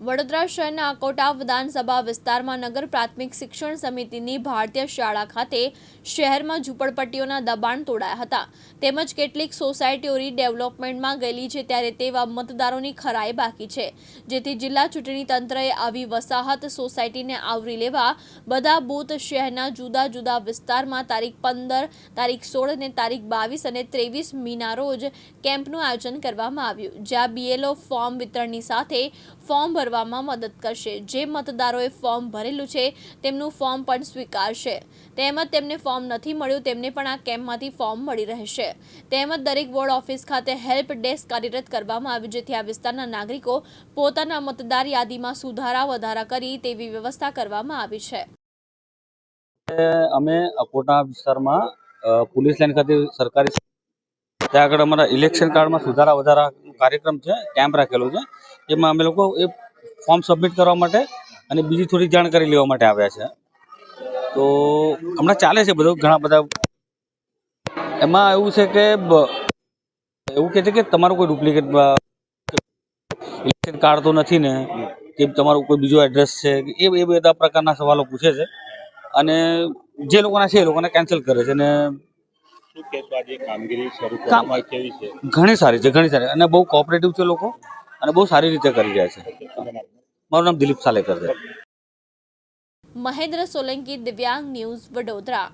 વડોદરા શહેરના અકોટા વિધાનસભા વિસ્તારમાં નગર પ્રાથમિક શિક્ષણ સમિતિની ભારતીય શાળા ખાતે શહેરમાં ઝૂંપડપટ્ટીઓના દબાણ તોડાયા હતા. તેમજ કેટલીક સોસાયટીઓ રીડેવલપમેન્ટમાં ગયેલી છે ત્યારે તેવા મતદારોની ખરાઈ બાકી છે. જેથી જિલ્લા ચૂંટણી તંત્રએ આવી વસાહત સોસાયટીને આવરી લેવા બધા બૂથ શહેરના જુદા જુદા વિસ્તારમાં તારીખ પંદર, તારીખ સોળ અને તારીખ બાવીસ અને ત્રેવીસ મીના રોજ કેમ્પનું આયોજન કરવામાં આવ્યું. જ્યાં બીએલઓ ફોર્મ વિતરણની સાથે ફોર્મ ભરવામાં મદદ કરશે. જે મતદારોએ ફોર્મ ભરેલું છે, તેમનું ફોર્મ પણ સ્વીકારશે. તેમજ તેમને ફોર્મ નથી મળ્યું, તેમને પણ આ કેમ્પમાંથી ફોર્મ મળી રહેશે. તેમજ દરેક વોર્ડ ઓફિસ ખાતે હેલ્પ ડેસ્ક કાર્યરત કરવામાં આવ્યું, જેથી આ વિસ્તારના નાગરિકો પોતાના મતદાર યાદીમાં સુધારા વધારા કરી તેવી વ્યવસ્થા કરવામાં આવી છે. અમે અકોટા વિસ્તારમાં પોલીસ લાઇન ખાતે સરકારી ત્યાં આગળ અમારા ઇલેક્શન કાર્ડમાં સુધારા વધારા કાર્યક્રમ છે, કેમ્પ રાખેલો છે. એમાં અમે લોકો એ ફોર્મ સબમિટ કરવા માટે અને બીજી થોડી જાણકારી લેવા માટે આવ્યા છે. તો હમણાં ચાલે છે બધું ઘણા બધા. એમાં એવું છે કે એવું કહે છે કે તમારું કોઈ ડુપ્લિકેટ ઇલેક્શન કાર્ડ તો નથી ને કે તમારું કોઈ બીજું એડ્રેસ છે એ એ બધા પ્રકારના સવાલો પૂછે છે. અને જે લોકોના છે એ લોકોને કેન્સલ કરે છે અને ઘણી સારી છે ઘણી સારી. અને બહુ કોઓપરેટિવ છે લોકો. અને બહુ સારી રીતે કરી રહ્યા છે. મારું નામ દિલીપ સાલેકર છે. મહેન્દ્ર સોલંકી, દિવ્યાંગ ન્યૂઝ વડોદરા.